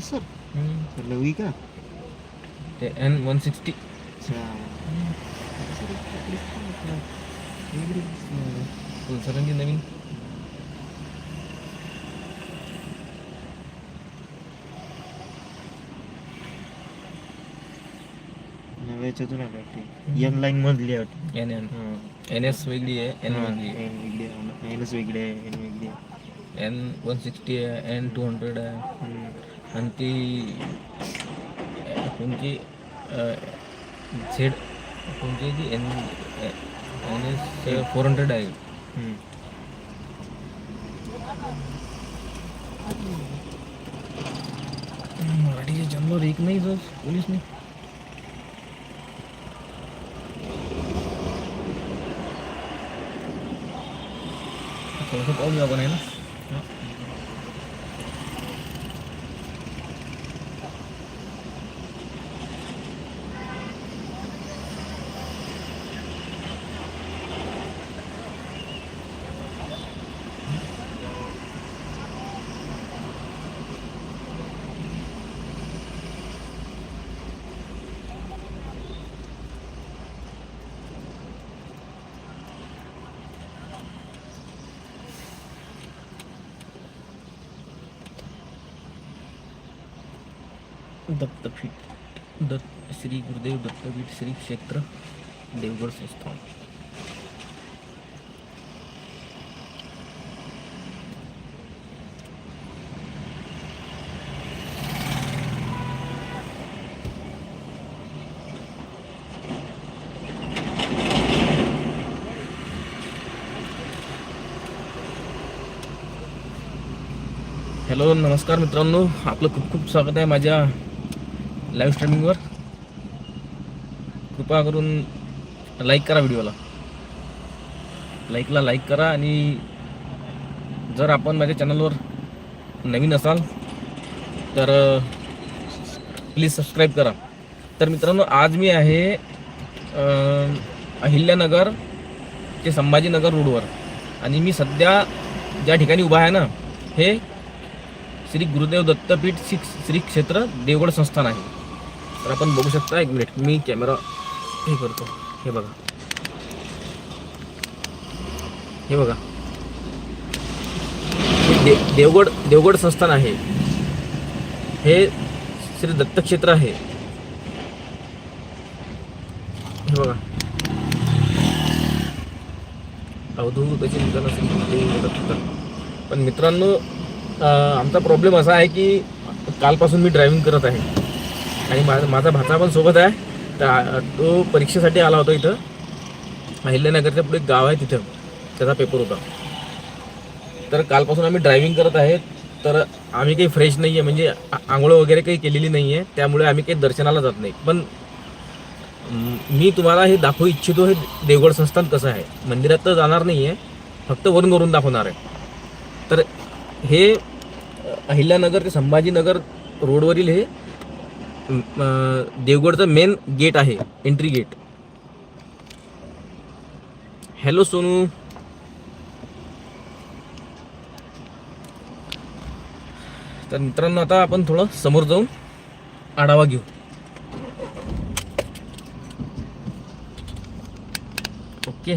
Pulsar एक आपली काय आपलं वेगळी दिसते. पल्सर आणि ती नवीन नव्या याच्यातून आली वाटते एन लाईन मधली वाटते एन एन. एन एस वेगळी आहे एन हां, वेगळी आहे एन वेगळी आहे एनच वेगळी आहे एन वेगळी आहे एन वन सिक्स्टी आहे एन टू हंड्रेड आहे. आणि ती कोणती झेड कोणती ती N N S four hundred आहे. हम्म. मराठीचे जन्म एक नाही जर पोलीस नाही. थोडंसं पाहून आपण आहे ना? दत्तपीठ दत्त श्री गुरुदेव दत्तपीठ श्री क्षेत्र देवगड संस्थान. हॅलो नमस्कार मित्रांनो. आपलं खूप खूप स्वागत आहे माझ्या लाईव्ह स्ट्रीमिंगवर कृपा करून लाईक करा व्हिडिओला लाईकला लाईक करा आणि जर आपण माझ्या चॅनलवर नवीन असाल तर प्लीज सबस्क्राईब करा. तर मित्रांनो आज मी आहे अहिल्यानगर ते संभाजीनगर रोडवर आणि मी सध्या ज्या ठिकाणी उभा आहे ना हे श्री गुरुदेव दत्तपीठ श्री क्षेत्र देवगड संस्थान आहे. तर आपण बघू शकता एक मिनिट. मी कॅमेरा हे करतो. हे बघा. हे बघा. दे देवगड देवगड संस्थान आहे. हे श्री दत्तक्षेत्र आहे. हे बघा. अवधूत अशी निदान पण मित्रांनो आमचा प्रॉब्लेम असा आहे की कालपासून मी ड्रायव्हिंग करत आहे. आणि मा माझा भाचा पण सोबत आहे. तर तो परीक्षेसाठी आला होता इथं. अहिल्यानगरच्या पुढे गाव आहे तिथं. त्याचा पेपर होता. तर कालपासून आम्ही ड्रायव्हिंग करत आहे तर आम्ही काही फ्रेश नाही आहे म्हणजे आंघोळ वगैरे काही केलेली नाही आहे त्यामुळे आम्ही काही दर्शनाला जात नाही. पण मी तुम्हाला हे दाखवू इच्छितो हे देवगड संस्थान कसं आहे. मंदिरात तर जाणार नाही आहे फक्त वरून करून दाखवणार आहे. तर हे अहिल्यानगर ते संभाजीनगर रोडवरील हे देवगडचं मेन गेट आहे एंट्री गेट हॅलो सोनू. तर मित्रांनो आता आपण थोडं समोर जाऊन आढावा घेऊ ओके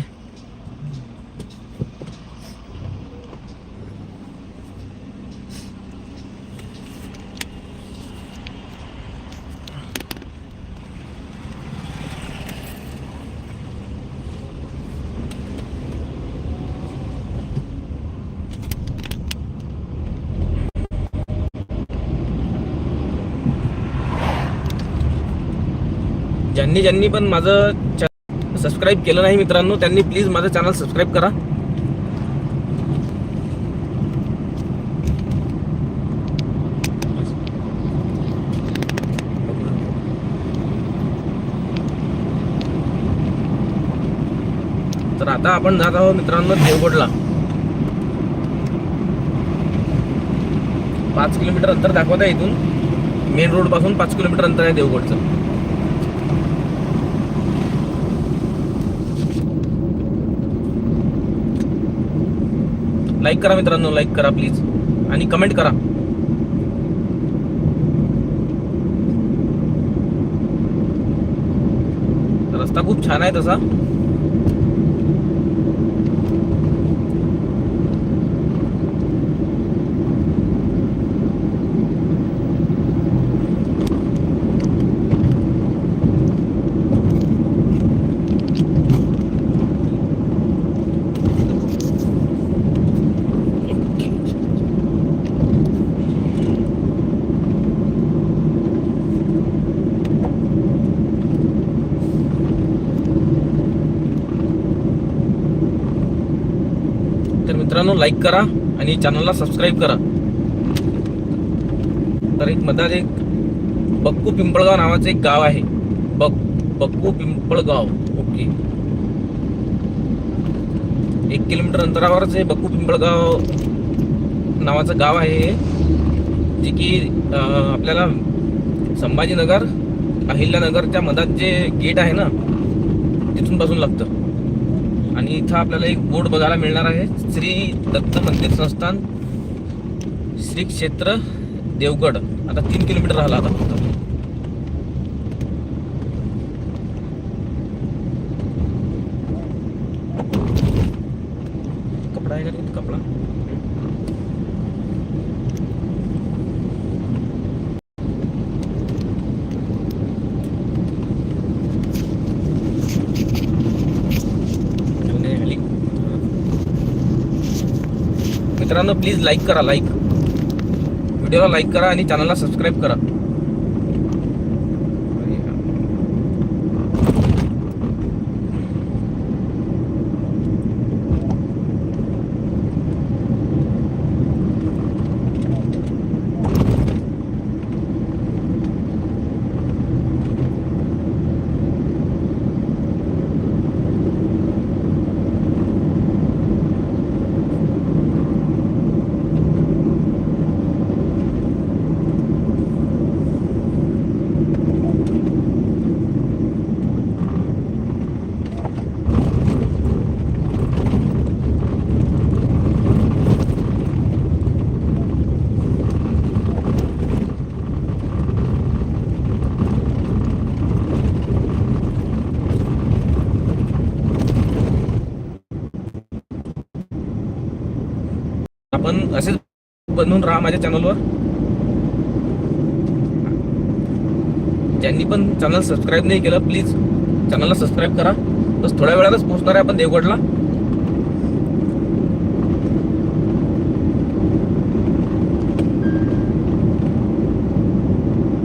ज्यांनी ज्यांनी पण माझं सबस्क्राईब केलं नाही मित्रांनो त्यांनी प्लीज माझं चॅनल सबस्क्राईब करा. तर आता आपण जात आहोत मित्रांनो देवगडला. पाच किलोमीटर अंतर दाखवत आहे इथून. मेन रोडपासून पाच किलोमीटर अंतर आहे देवगडचं. लाईक करा मित्रांनो लाईक करा प्लीज आणि कमेंट करा. रस्ता खूप छान आहे तसा. मित्रांनो लाईक करा आणि चॅनलला सबस्क्राईब करा. तर एक मधात एक बक्कू पिंपळगाव नावाचं एक गाव आहे. बक बक्कू पिंपळगाव. ओके. एक किलोमीटर अंतरावरच हे बक्कू पिंपळगाव नावाचं गाव आहे जे की आपल्याला संभाजीनगर अहिल्यानगरच्या मधात जे गेट आहे ना तिथून पासून लागतं. आणि इथं आपल्याला एक बोर्ड बघायला मिळणार आहे. श्री दत्त मंदिर संस्थान श्री क्षेत्र देवगड. आता तीन किलोमीटर राहिला आता मित्रांनो प्लीज लाईक करा लाईक व्हिडिओला लाईक करा आणि चॅनलला सबस्क्राईब करा. आपण असेच बनवून राहा माझ्या चॅनलवर ज्यांनी पण चॅनल सबस्क्राईब नाही केलं प्लीज चॅनलला सबस्क्राईब करा. बस थोड्या वेळातच पोहोचणार आहे आपण देवगडला.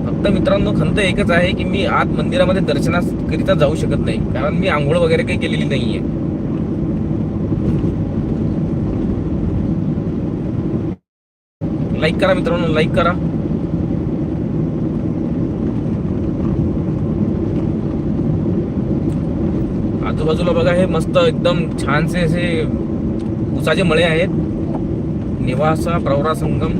फक्त मित्रांनो खंत एकच आहे की मी आत मंदिरामध्ये दर्शनाकरिता जाऊ शकत नाही. कारण मी आंघोळ वगैरे काही केलेली नाहीये. लाईक करा मित्रांनो लाईक करा. आजूबाजूला बघा हे मस्त एकदम छानसे असे उसाचे मळे आहेत. Newasa Pravara Sangam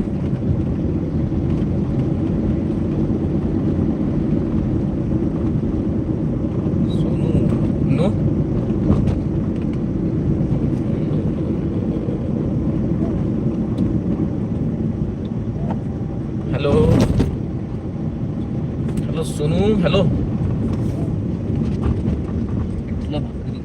Sonu no hello hello Sonu hello तुला भाकरी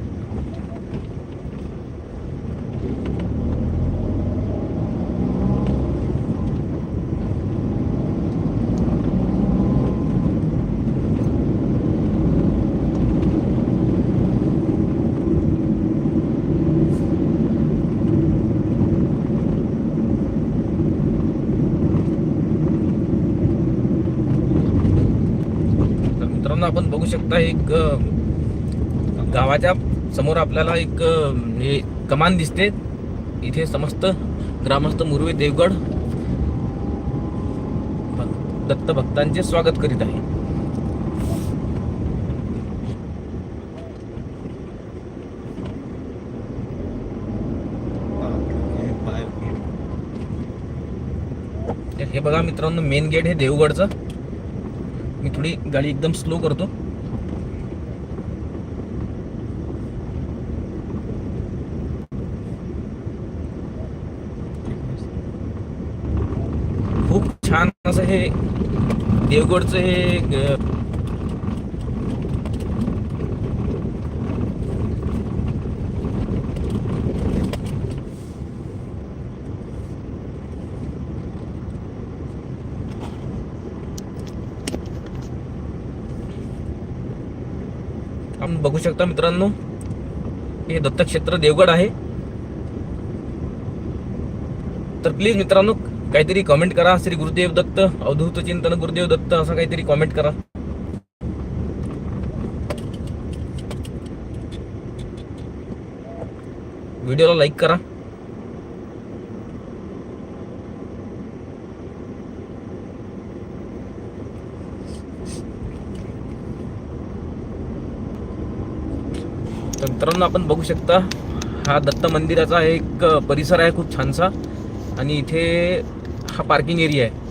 तर मित्रांनो आपण बघू शकता एक गावाच्या समोर आपल्याला एक हे कमान दिसते. इथे समस्त ग्रामस्थ मुरवे देवगड दत्त भक्तांचे स्वागत करीत आहे. तर हे बघा मित्रांनो मेन गेट हे देवगडचं. मी थोडी गाडी एकदम स्लो करतो छान असं हे देवगडचं हे आपण बघू शकता मित्रांनो हे दत्तक्षेत्र देवगड आहे. तर प्लीज मित्रांनो काहीतरी कमेंट करा. श्री गुरुदेव दत्त अवधूत चिंतन गुरुदेव दत्त असं काहीतरी कमेंट करा. व्हिडिओला लाईक करा. तर मित्रांनो आपण बघू शकता हा दत्त मंदिराचा एक परिसर आहे खूप छानसा. आणि इथे हा पार्किंग एरिया आहे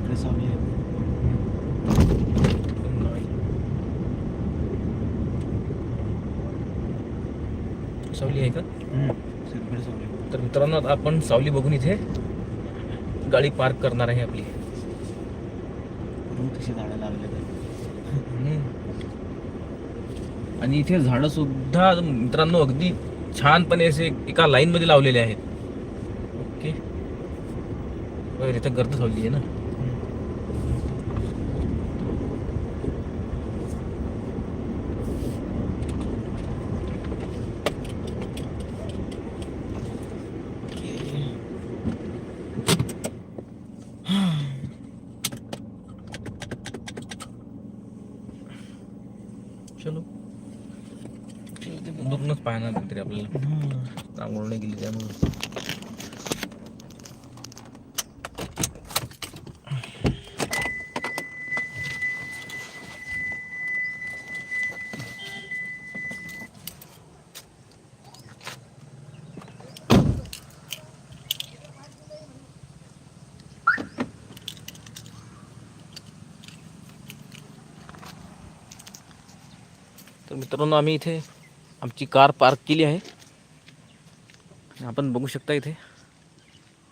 इकडे सावली आहे सावली आहे का? सावली. तर मित्रांनो आपण सावली बघून इथे गाडी पार्क करणार आहे आपली. झाडं आणि इथे झाडं सुद्धा मित्रांनो अगदी छानपणे असे एका लाईन मध्ये लावलेले आहेत. ओके. इथं गर्द सावली आहे ना? चलो. दुरूनच पाहणार तरी आपल्याला. रांगोळ नाही गेली त्यामुळे तर मित्रांनो आम्ही इथे आमची कार पार्क केली आहे. आपण बघू शकता इथे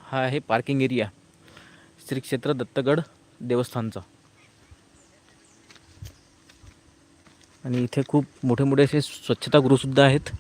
हा आहे पार्किंग एरिया श्री क्षेत्र दत्तगड देवस्थानचा. आणि इथे खूप मोठे मोठे असे स्वच्छतागृहसुद्धा आहेत.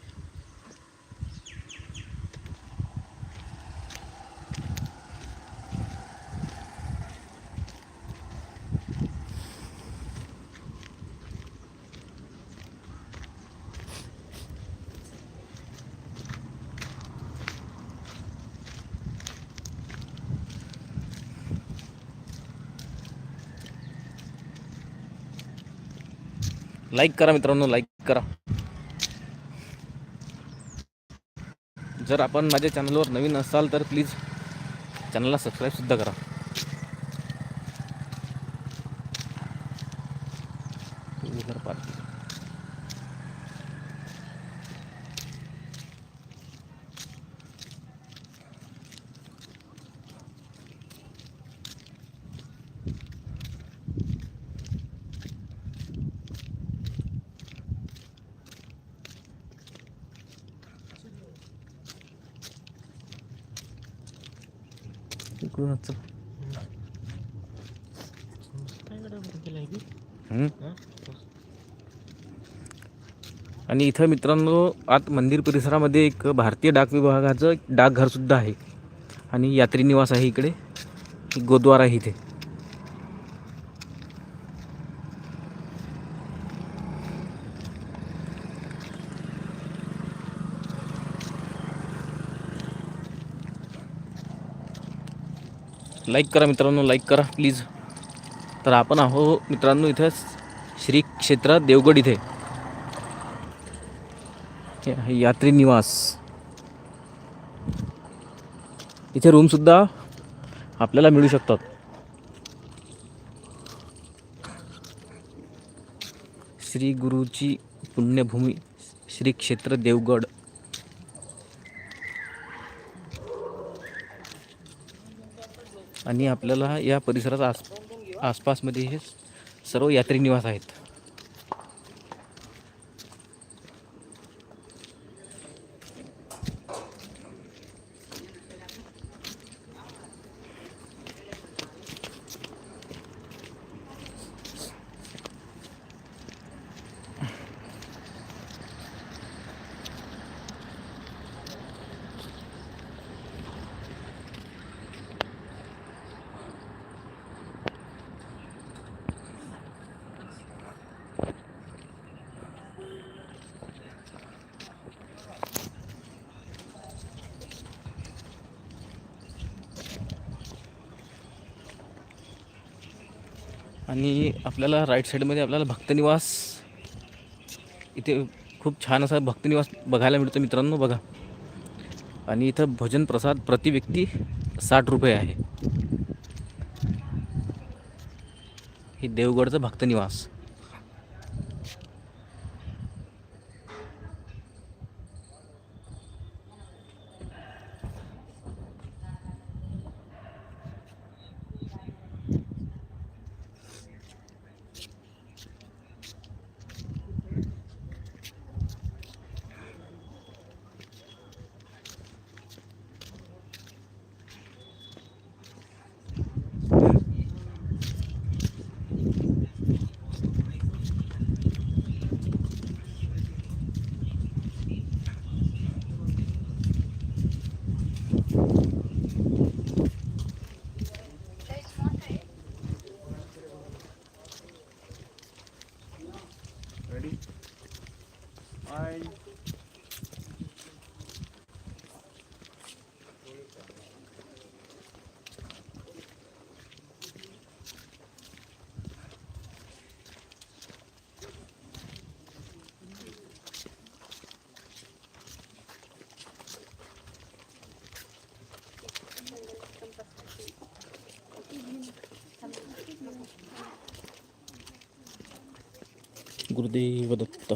लाईक करा मित्रांनो लाईक करा. जर आपण माझ्या चॅनलवर नवीन असाल तर प्लीज चॅनलला सबस्क्राईबसुद्धा करा Two-wheeler parking. इकडूनच चल. काय गड्या बरं केलं आहे की? हम्म. हा? आणि इथं मित्रांनो आत मंदिर परिसरामध्ये एक भारतीय डाक विभागाचं डाकघरसुद्धा आहे. आणि यात्री निवास आहे इकडे. गोद्वार आहे इथे. लाईक करा मित्रांनो लाईक करा प्लीज तर आपण आहो मित्रांनो इथं श्री क्षेत्र देवगड इथे. यात्री निवास. इथे रूमसुद्धा आपल्याला मिळू शकतात. श्री गुरुची पुण्यभूमी श्री क्षेत्र देवगड. आणि आपल्याला या परिसरात आस आसपासमध्ये हे सर्व यात्री निवास आहेत. आणि आपल्याला राईट साईडमध्ये आपल्याला भक्तनिवास इथे खूप छान असा भक्तनिवास बघायला मिळतो मित्रांनो बघा. आणि इथं भोजन प्रसाद प्रति व्यक्ती साठ रुपये आहे. हे देवगडचं भक्तनिवास. गुरुदेव दत्त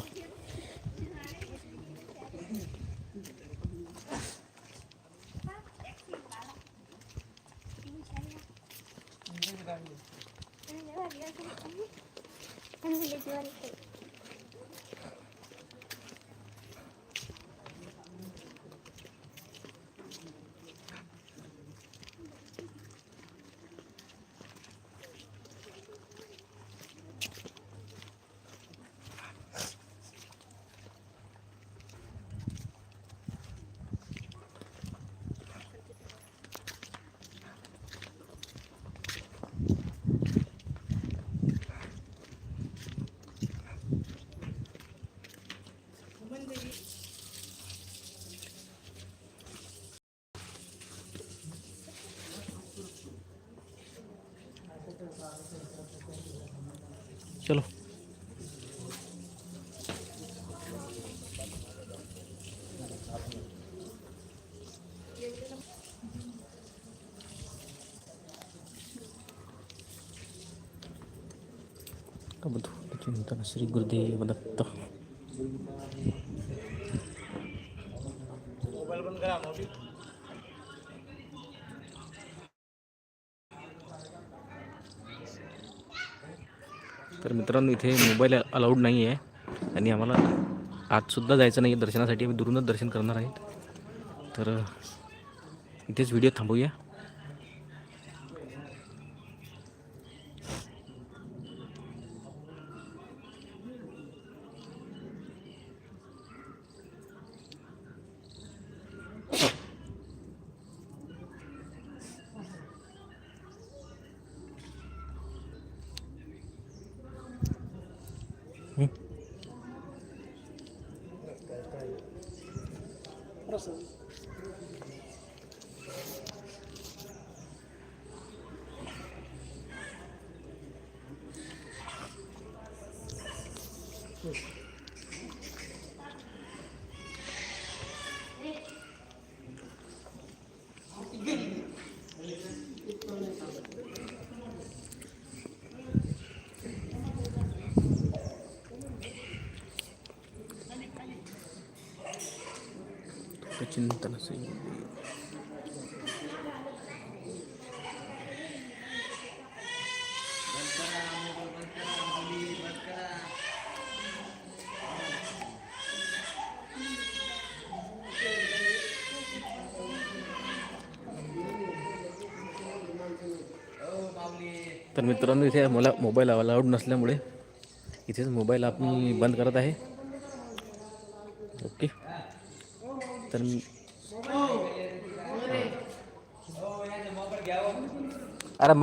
चलो अवधूत चिंतन श्री गुरुदेव दत्त तर मित्रांनो इथे मोबाईल अलाउड नाही आहे आणि आम्हाला आजसुद्धा जायचं नाही आहे दर्शनासाठी. आम्ही दुरूनच दर्शन करणार आहेत. तर इथेच व्हिडिओ थांबूया আপনার সাথে चिंतन चिंतन तर मित्रांनो इथे मला मोबाईल अलाउड नसल्यामुळे इथेच मोबाईल आपण बंद करत आहे. तर अरे